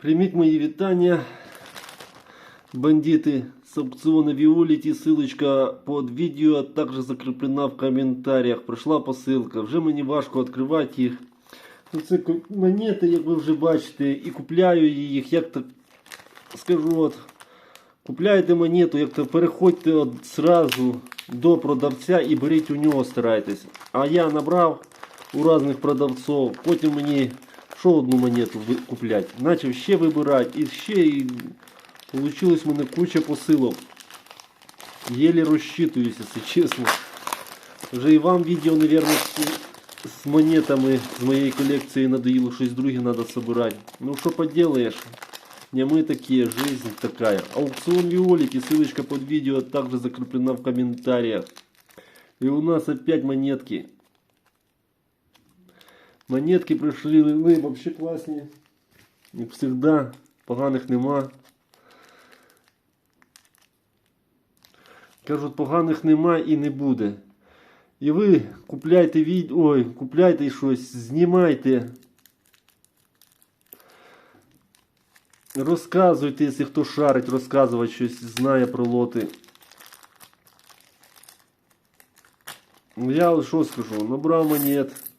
Прийміть мої вітання, бандити з аукціону Віоліті. Ссылочка под відео також закріплена в коментарях. Прийшла посилка. Вже мені важко відкривати їх. Ну, це монети, як ви вже бачите, і купляю їх. Як так скажу, от, купляєте монету, як то переходьте от зразу до продавця і беріть у нього старайтесь. А я набрав у різних продавців, потім мені що одну монету ви- купляти. Начав ще вибирати і ще і вийшло в мене куча посилок. Єлі розчитуюся, якщо чесно. Вже і вам відео, мабуть, з, з монетами з моєї колекції надоїло щось друге треба собирати. Ну що поделаешь? Не мы такие, жизнь такая. Аукцион Виолики, ссылочка под видео также закреплена в комментариях. И у нас опять монетки. Монетки прийшли вони вообще класні. Як всегда, поганих нема. Кажуть, поганих нема і не буде. І ви купляйте від... Ой, купляйте щось, знімайте. Розказуйте, якщо хто шарить, розказувати щось, знає про лоти. Ну, Я що скажу, набрав монет.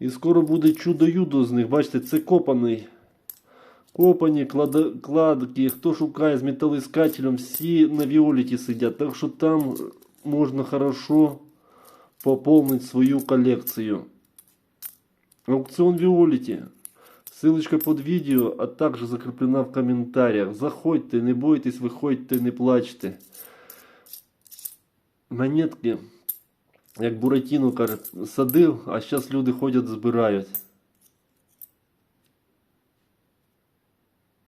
І скоро буде чудо-юдо з них. Бачите, це копаний. Копані, кладки, хто шукає з металоіскателем, всі на Віоліті сидять. Так що там можна хорошо поповнити свою колекцію. Аукціон Віоліті. Ссылочка под видео, а также закреплена в комментариях. Заходьте, не бойтесь, виходьте, не плачте. Монетки, як Буратіно каже, садив, а зараз люди ходять, збирають.